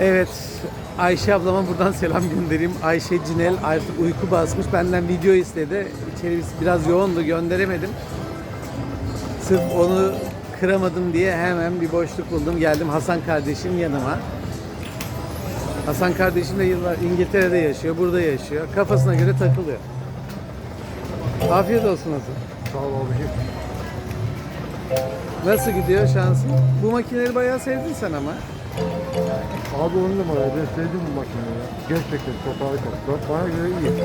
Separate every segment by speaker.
Speaker 1: Evet, Ayşe ablama buradan selam göndereyim. Ayşe Cinel artık uyku basmış. Benden video istedi. İçeri biraz yoğundu, gönderemedim. Sırf onu kıramadım diye hemen bir boşluk buldum. Geldim Hasan kardeşim yanıma. Hasan kardeşim de yıllar İngiltere'de yaşıyor, burada yaşıyor. Kafasına göre takılıyor. Afiyet olsun Hasan.
Speaker 2: Sağ ol abicim.
Speaker 1: Nasıl gidiyor şansın? Bu makineleri bayağı sevdin sen ama.
Speaker 2: Abi on numara. Ben sevdim bu makineyi ya. Gerçekten çok harika. Bana göre iyi.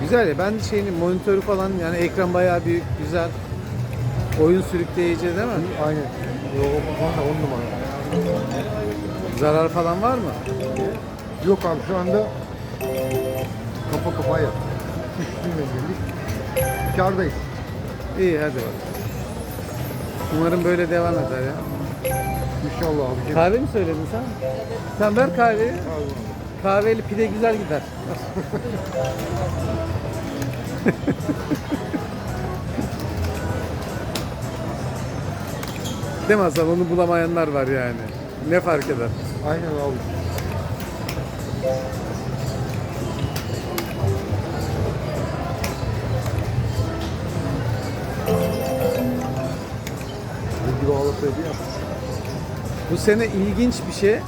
Speaker 1: Güzel ya ben şeyini monitörü falan yani ekran bayağı büyük güzel. Oyun sürükleyici değil mi?
Speaker 2: Aynen. Yok bana on numara.
Speaker 1: Zarar falan var mı?
Speaker 2: Yok abi şu anda kafa kafaya yap. Üstünle birlik. Kârdayız.
Speaker 1: İyi hadi bak. Umarım böyle devam eder ya.
Speaker 2: İnşallah abicim.
Speaker 1: Kahve mi söyledin sen? Sen ver kahveyi. Kahveli pide güzel gider. Değil mi Hasan? Onu bulamayanlar var yani. Ne fark eder?
Speaker 2: Aynen abi. Bağlasaydı ya.
Speaker 1: Bu sene ilginç bir şey.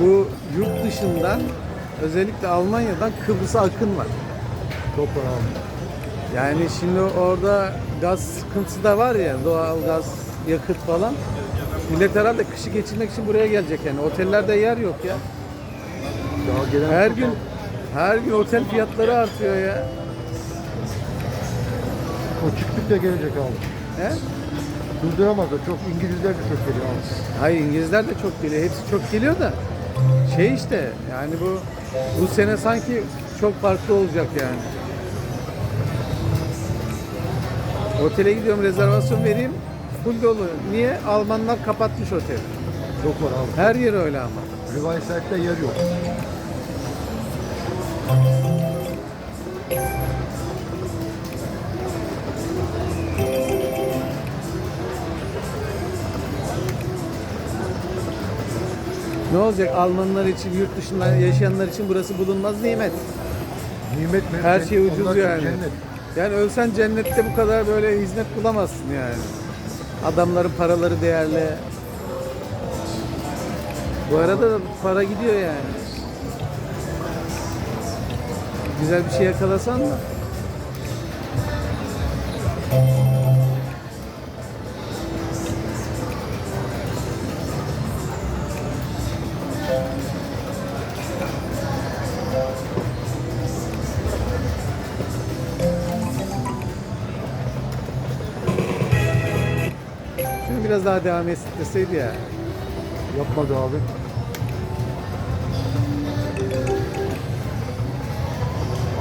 Speaker 1: Bu yurt dışından özellikle Almanya'dan Kıbrıs'a akın var.
Speaker 2: Abi.
Speaker 1: Yani şimdi orada gaz sıkıntısı da var ya doğal gaz, yakıt falan. Millet herhalde kışı geçirmek için buraya gelecek yani. Otellerde yer yok ya. Her gün her gün otel fiyatları artıyor ya.
Speaker 2: O çıktıkça gelecek abi.
Speaker 1: He?
Speaker 2: Durduramaz da çok İngilizler de çok geliyor.
Speaker 1: Hayır İngilizler de çok geliyor. Hepsi çok geliyor da şey işte yani bu bu sene sanki çok farklı olacak yani. Otele gidiyorum rezervasyon vereyim. Full dolu. Niye? Almanlar kapatmış oteli.
Speaker 2: Çok var abi.
Speaker 1: Her yer öyle ama.
Speaker 2: Rivayet'te yer yok.
Speaker 1: Ne olacak Almanlar için, yurt dışında yaşayanlar için burası bulunmaz nimet.
Speaker 2: Nimet mi?
Speaker 1: Her şey ucuz
Speaker 2: Onlar
Speaker 1: yani.
Speaker 2: Cennet.
Speaker 1: Yani ölsen cennette bu kadar böyle hizmet bulamazsın yani. Adamların paraları değerli. Bu arada da para gidiyor yani. Güzel bir şey yakalasan da. Biraz daha devam etseydi ya.
Speaker 2: Yapmadı abi.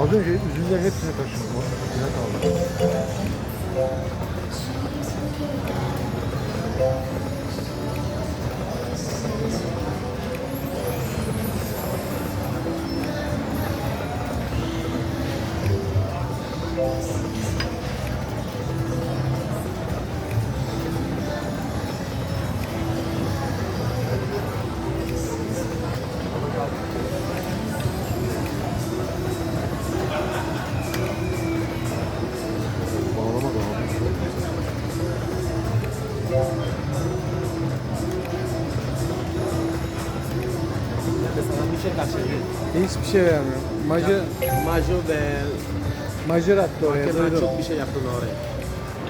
Speaker 2: Az önce üzümlerin hepsini taşıdım. İçine kaldı.
Speaker 1: Hiçbir şey vermiyor. Majör,
Speaker 3: Majo ve
Speaker 1: majör attı oraya.
Speaker 3: Kemal
Speaker 1: duydum.
Speaker 3: çok bir şey yaptı oraya.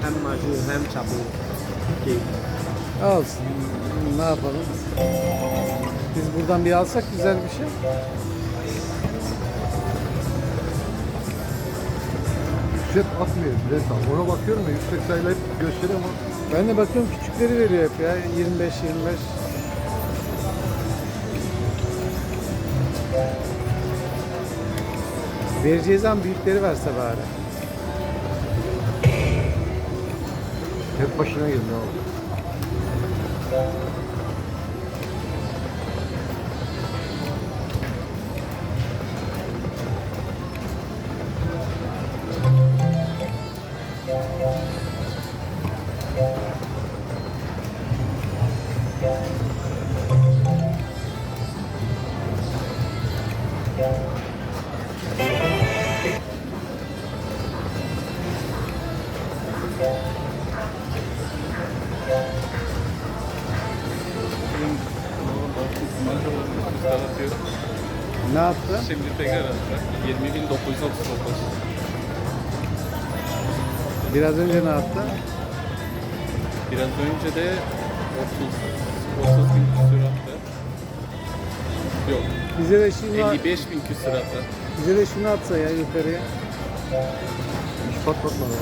Speaker 3: Hem Majo hem Çabu. Ki
Speaker 1: Alsın. Ne yapalım? Biz buradan bir alsak güzel bir şey.
Speaker 2: Yüksek atmıyor abi. Ona bakıyorum da yüksek sayılar hep gösteriyor ama
Speaker 1: Ben de bakıyorum küçükleri veriyor hep ya. 25 Vereceği zaman büyükleri verse bari.
Speaker 2: hep başına geliyor abi.
Speaker 1: Ne yaptı?
Speaker 4: Şimdi tekrar atacak. 20.939.
Speaker 1: Biraz önce ne yaptı?
Speaker 4: Biraz önce de 30, 30 bin küsur attı. Yok,
Speaker 1: Bize de şunu
Speaker 4: 55 bin küsur attı.
Speaker 1: bize de şunu atsa ya yukarıya.
Speaker 2: Hiç patlatmadı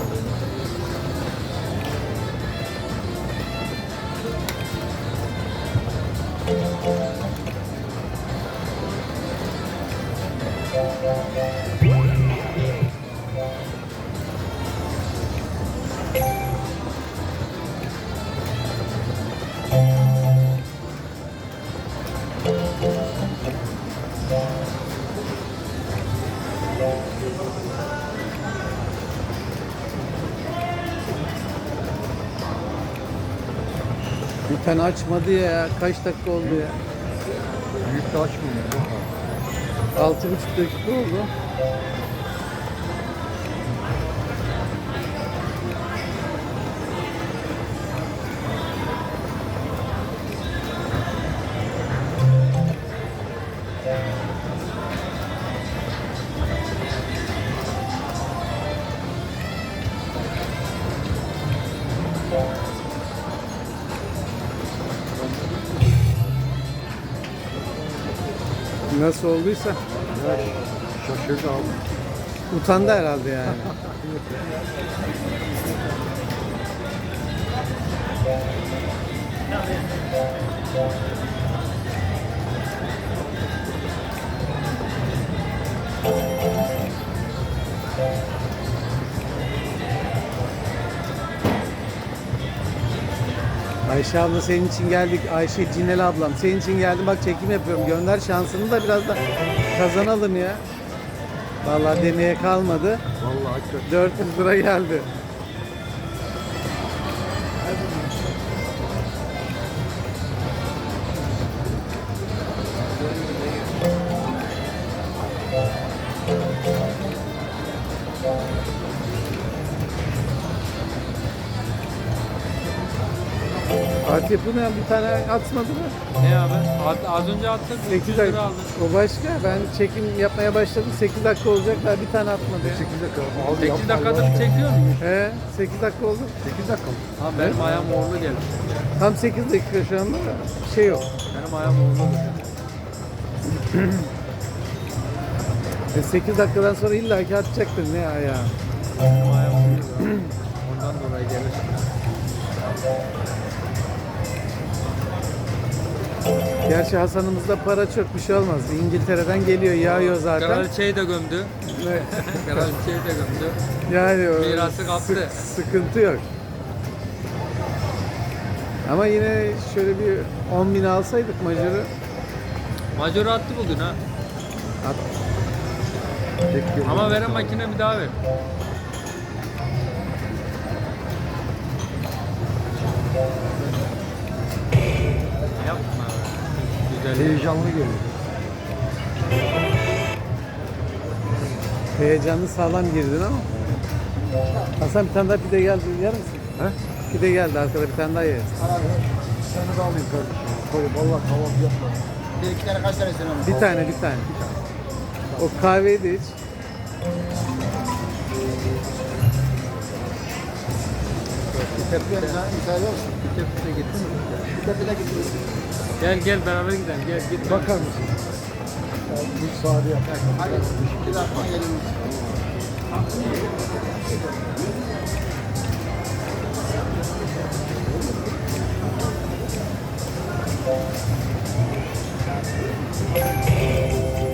Speaker 1: tane açmadı ya. Kaç dakika oldu ya?
Speaker 2: Büyük de açmıyor.
Speaker 1: Altı buçuk dakika oldu. Nasıl olduysa
Speaker 2: Ya şaşırdı abi.
Speaker 1: utandı herhalde yani. Ayşe abla senin için geldik. Ayşe Cinel ablam. Senin için geldim. Bak çekim yapıyorum. Gönder şansını da biraz da kazanalım ya. Vallahi deneye kalmadı.
Speaker 2: Vallahi hakikaten.
Speaker 1: 400 lira geldi. Fatih bu ne bir tane atmadı mı?
Speaker 3: Ne abi? Az, az önce attık.
Speaker 1: 8
Speaker 3: 300
Speaker 1: dakika.
Speaker 3: aldım.
Speaker 1: O başka. Ben çekim yapmaya başladım. 8 dakika olacak daha bir tane atmadı ya.
Speaker 2: 8 dakika. Abi
Speaker 3: 8
Speaker 2: yapma
Speaker 3: dakikadır çekiyor muyum?
Speaker 1: He, 8 dakika oldu.
Speaker 2: 8 dakika mı?
Speaker 3: Ha benim ayağım uğurlu gelir.
Speaker 1: Tam 8 dakika şu anda da bir şey yok.
Speaker 3: Benim ayağım uğurlu.
Speaker 1: E 8 dakikadan sonra illaki atacaktır ne ayağı.
Speaker 3: Benim ayağım uğurlu. Ondan dolayı gelir.
Speaker 1: Gerçi Hasan'ımızda para çok bir şey olmaz. İngiltere'den geliyor yağıyor zaten.
Speaker 3: Kraliçeyi de gömdü.
Speaker 1: Ve
Speaker 3: Kraliçeyi de gömdü.
Speaker 1: yani o
Speaker 3: Mirası kaptı.
Speaker 1: sık- sıkıntı yok. Ama yine şöyle bir 10 bin alsaydık Major'u
Speaker 3: Major attı bugün ha.
Speaker 1: at,
Speaker 2: Tek.
Speaker 3: Ama veren makine bir daha ver.
Speaker 2: Heyecanlı geliyor.
Speaker 1: heyecanlı sağlam girdin ama. Hasan bir tane daha pide geldi yer misin?
Speaker 2: He?
Speaker 1: Pide geldi arkada bir tane daha yeriz.
Speaker 2: Abi seni de alayım kardeşim. Koy vallahi kahvaltı yapma.
Speaker 5: Bir iki tane kaç tane sen
Speaker 1: Bir tane bir tane. O kahveyi de iç.
Speaker 5: Tepkiye müsaade olsun.
Speaker 3: Tepkide gitsin.
Speaker 5: Tepkiye gidiyoruz.
Speaker 3: Gel gel beraber gidelim. Gel git.
Speaker 2: Bakar mısın? Bir sade yap.
Speaker 5: Hadi bir dakika gelin.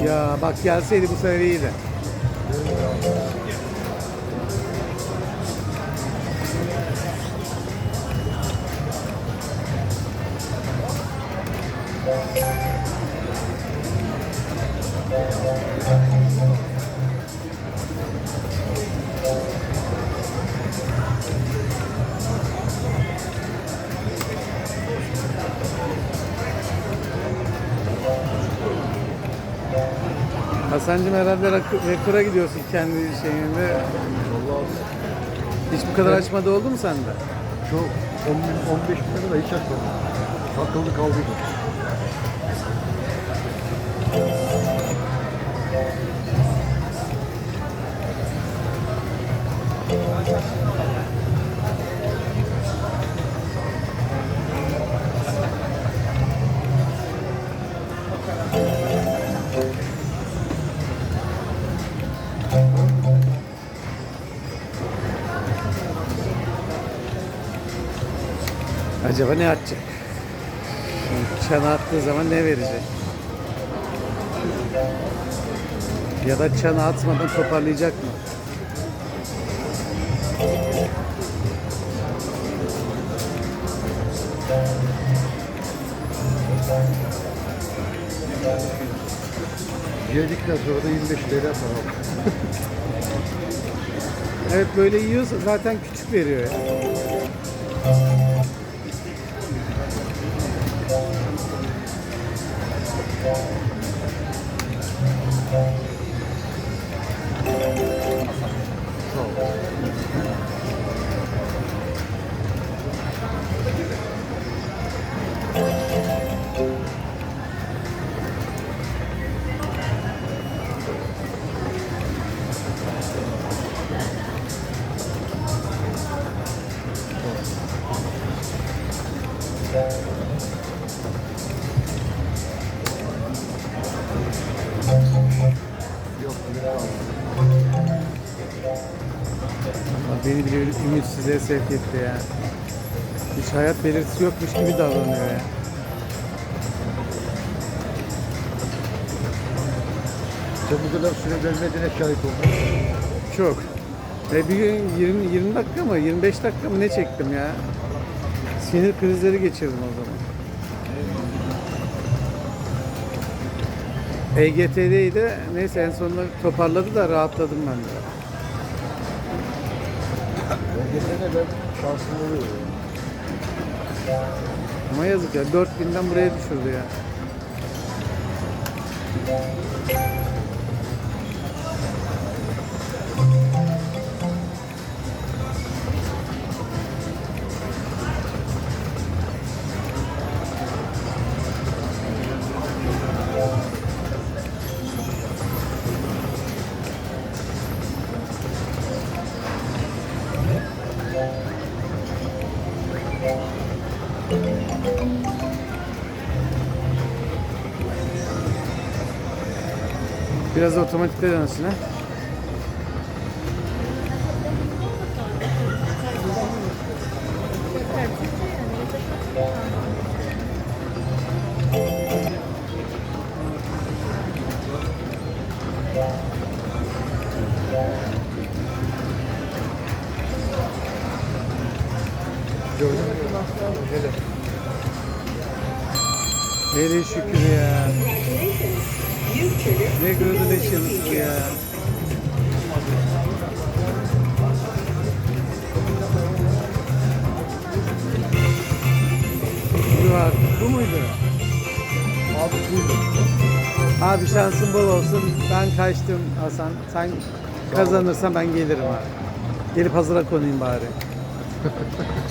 Speaker 1: Ya bak gelseydi bu sefer iyiydi. Hasan'cığım herhalde rekora gidiyorsun kendi şeyinde.
Speaker 2: Allah
Speaker 1: Hiç bu kadar açmada oldu mu sende?
Speaker 2: Çok 10 bin, 15 bin lira hiç açmadım. Takıldı kaldı.
Speaker 1: Acaba ne atacak? Çana attığı zaman ne verecek? Ya da çana atmadan toparlayacak mı?
Speaker 2: Yedikten sonra da 25 TL para.
Speaker 1: Evet böyle yiyorsa zaten küçük veriyor ya.
Speaker 2: Sağ
Speaker 1: Beni bile ümitsizliğe sevk etti ya. Hiç hayat belirtisi yokmuş gibi davranıyor ya.
Speaker 2: Sen bu kadar süre vermediğine şahit oldun.
Speaker 1: Çok. Ve bir gün 20, 20 dakika mı 25 dakika mı ne çektim ya. Sinir krizleri geçirdim o zaman. EGT'deydi. Neyse en sonunda toparladı da rahatladım ben de.
Speaker 2: Ben geçene ben şansım oluyor.
Speaker 1: Ama yazık ya 4000'den buraya düşürdü ya. Biraz otomatikte dönsün ha.
Speaker 2: Gördün mü? Hele.
Speaker 1: Hele şükür ya. Ne gradulations bu ya. Bu var. Bu muydu?
Speaker 2: Abi buydu.
Speaker 1: Abi şansın bol olsun. Ben kaçtım Hasan. Sen kazanırsan ben gelirim abi. Gelip hazıra konayım bari.